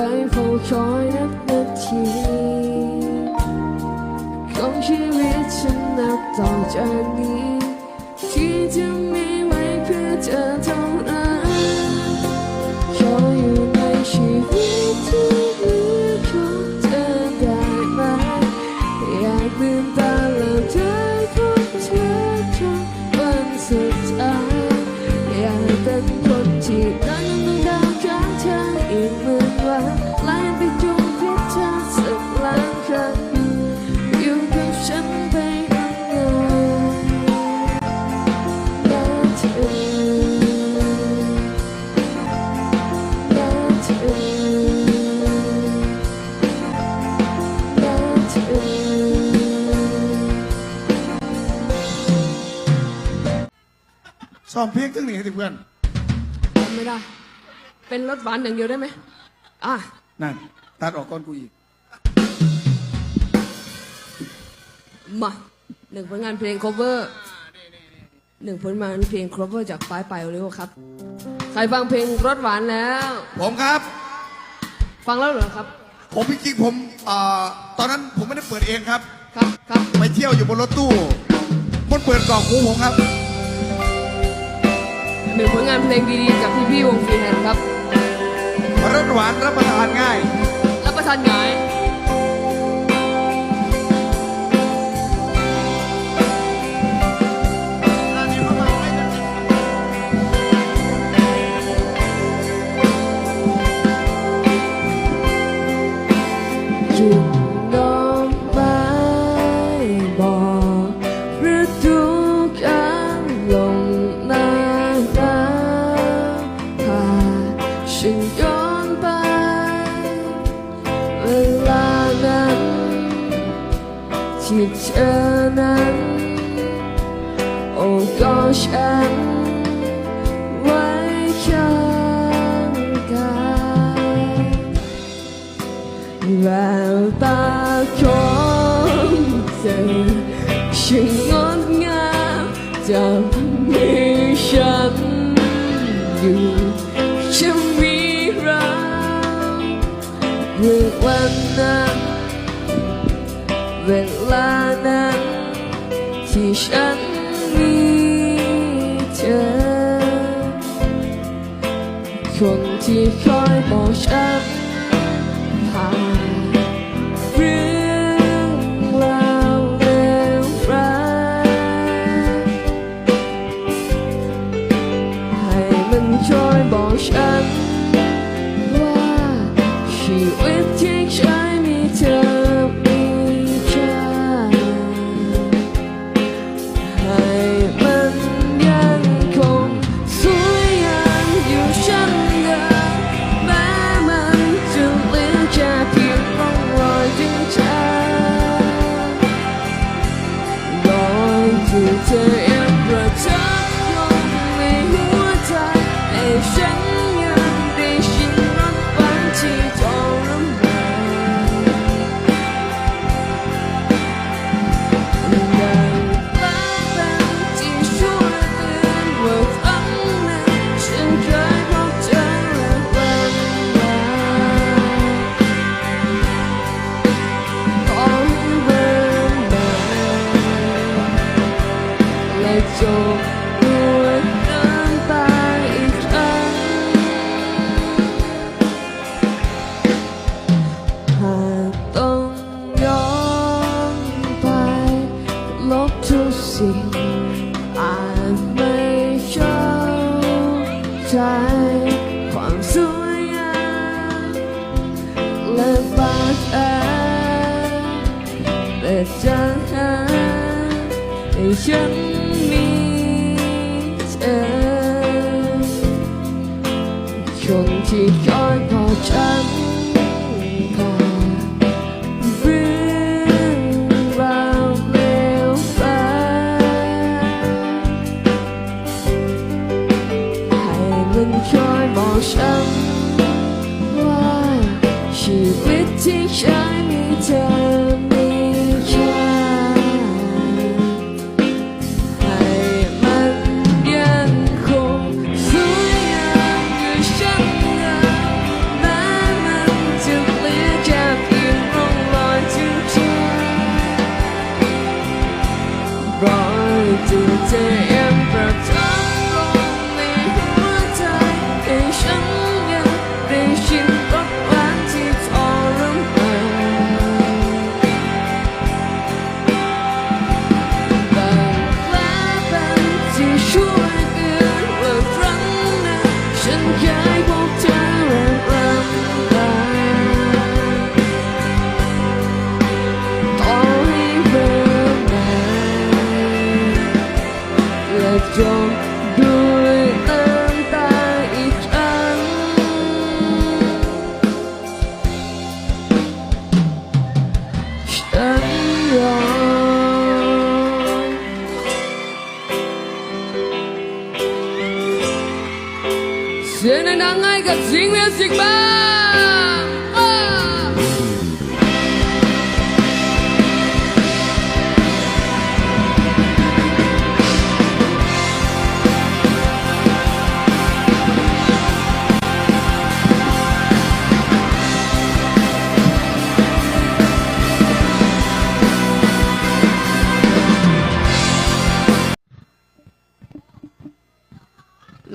ไว้เฝ้าคอยนับนาทีของชีวิตฉันนับต่อจากนี้ ที่จะมีไว้เพื่อเธอเท่านั้นขออยู่ในชีวิตที่เหลือของเธอได้ไหมอยากลืมตาแล้วได้พบเธอทุกวันสุดท้ายอยากเป็นคนที่นั่ง ซ้อมเพลงทั้งนี้ให้เพื่อนไม่ได้ เป็นรถหวานอย่างเดียวได้ไหมอะนั่น ตัดออกก่อนกูอีก มาหนึ่งผลงานเพลง cover หนึ่งผลงานเพลง cover จากปลายปลายโอริโอครับ ใครฟังเพลงรถหวานแล้ว ผมครับ ฟังแล้วเหรอครับ ผมจริงๆผมเอ่อตอนนั้นผมไม่ได้เปิดเองครับ ครับครับ ไปเที่ยวอยู่บนรถตู้ มันเปิดกล่องหูผมครับห นึ่งผลงานเพลงดีๆจากพี่พี่ๆวงฟรีแฮนด์ครับรสหวานรับประทานง่าย รับประทานง่าย ฉันมีเธอ คนที่คอยบอกฉัน คนที่คอยกอดฉัน กับซิงมิวสิกบ้า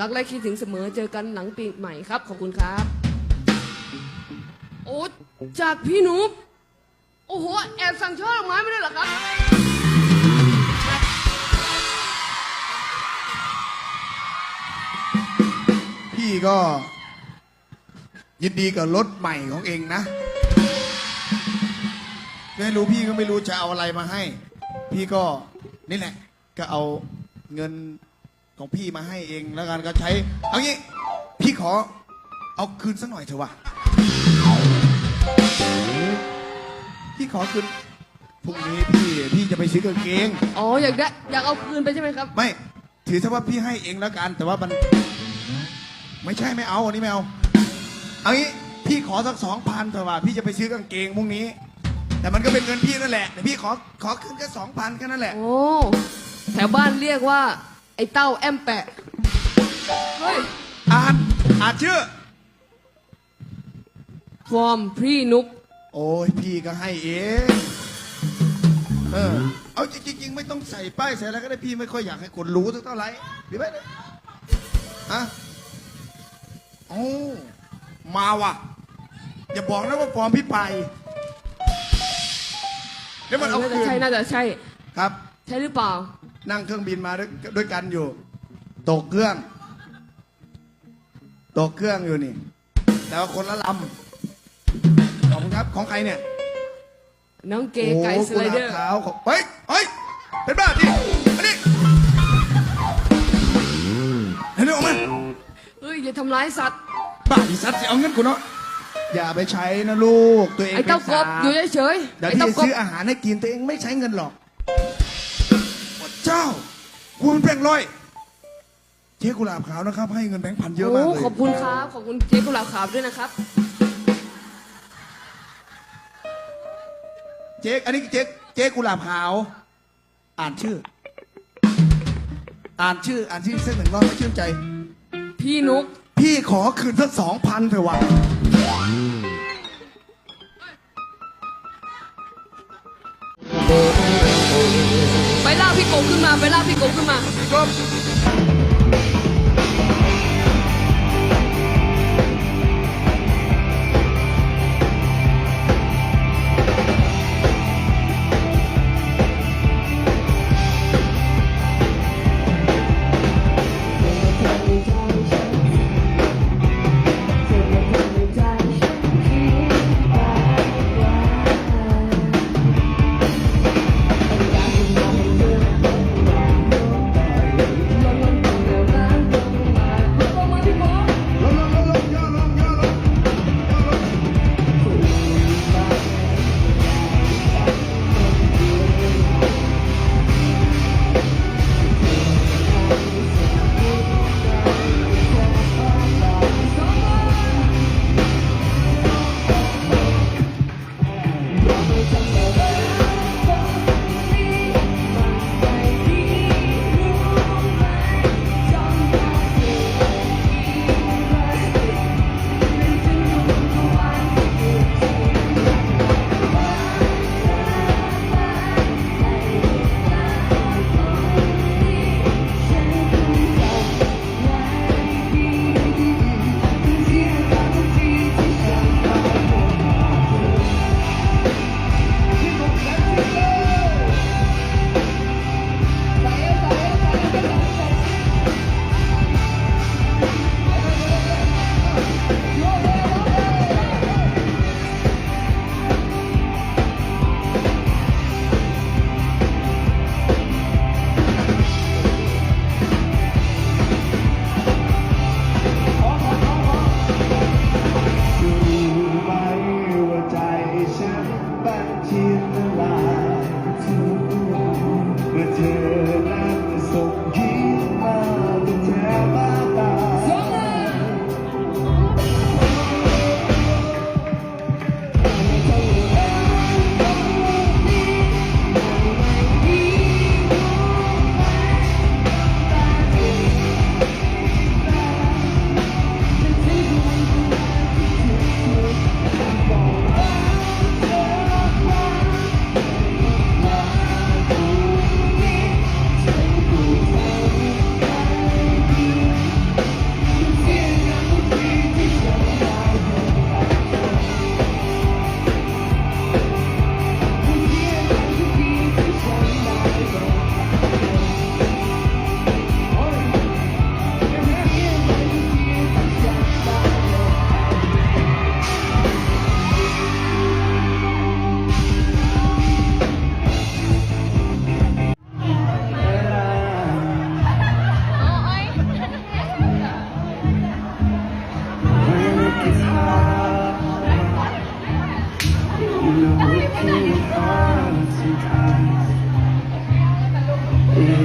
รักและคิดถึงเสมอเจอกันหลังปีใหม่ครับ ขอบคุณครับ โอ้จากพี่หนุ๊บโอ้โห แอบสั่งช่อดอกไม้ไมาด้วยเหรอครับ พี่ก็ ยินดีกับรถใหม่ของเองนะ ไม่รู้พี่ก็ไม่รู้จะเอาอะไรมาให้ พี่ก็นี่แหละ ก็เอาเงิน ของพี่มาให้เองแล้วกันก็ใช้ เอางี้ พี่ขอ เอาคืนสักหน่อยเถอะวะพี่ขอคืนพรุ่งนี้พี่พี่จะไปซื้อกางเกง อ๋ออยากได้อยากเอาคืนไปใช่ไหมครับ ไม่ถือซะว่าพี่ให้เองแล้วกัน แต่ว่ามัน ไม่ใช่ไม่เอาอันนี้ไม่เอาเอางี้พี่ขอสักสองพันเถอะว่าพี่จะไปซื้อกางเกงพรุ่งนี้ แต่มันก็เป็นเงินพี่นั่นแหละแต่พี่ขอขอคืนแค่สองพันแค่นั้นแหละ โอ้แถวบ้านเรียกว่า ไอ้เต้าแอมแปะ เฮ้ย อ่านอ่านชื่อ ฟอร์มพี่นุกโอ้ยพี่ก็ให้เองเออเอาจริงๆ ไม่ต้องใส่ป้ายใส่อะไรก็ได้พี่ไม่ค่อยอยากให้คนรู้สักเท่าไหร่ดีไหมเนี่ยอะโอ้มาว่ะ อย่าบอกนะว่าฟอร์มพี่ไปเดี๋ยวมันเอาน่าคืจะนใช่น่าจะใช่ ครับ ใช่หรือเปล่า นั่งเครื่องบินมาด้วยด้วยกันอยู่ ตกเครื่อง ตกเครื่องอยู่นี่ แต่ว่าคนละลำขอบคุณครับของใครเนี่ยน้องเกไก่สไลเดอร์โกุหาบขาวของเฮ้ยเฮ้ยเป็นบ้าที่อันนี้เห็นไหมออกมาเฮ้ยอย่าทำร้ายสัตว์บ้าที่สัตว์สิเอาเงินกูเนาะอย่าไปใช้นะลูกตัวเองไอ้เต้ากบป็นสวอยู่เฉยๆเดี๋ยวไอ้พี่เต้าจะกบ ซื้ออาหารให้กินตัวเองไม่ใช้เงินหรอกโอ้เจ้ากูมันแบงค์ร้อยเจ๊กุหลาบขาวนะครับ ให้เงินแบงค์พันเยอะมากโอ้เลย ขอบคุณครับ ขอบคุณเจ๊กุหลาบขาวด้วยนะครับ เจ๊อันนี้เจ๊เจ๊กุหลาบขาว อ่านชื่อ อ่านชื่อ อ่านชื่อเส้นหนึ่งรอบให้ชื่นใจ พี่นุก พี่ขอคืนสักสองพันเถอะวะ บขึ้นมาไปลาพี่กบขึ้นมาพี่กบ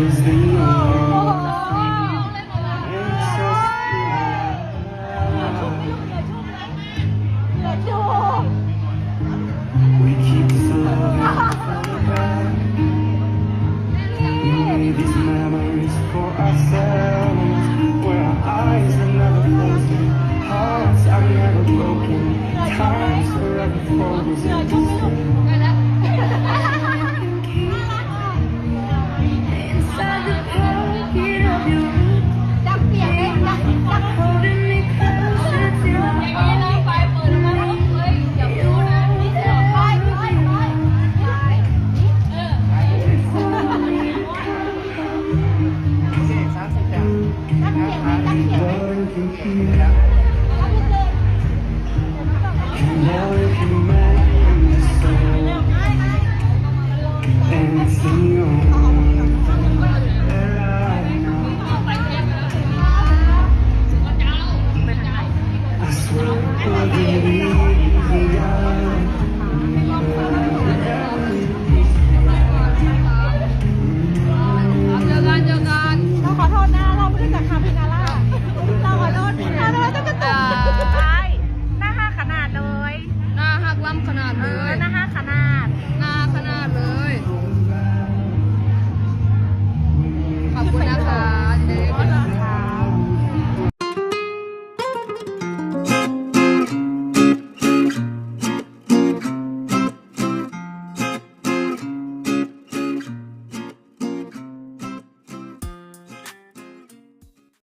is the only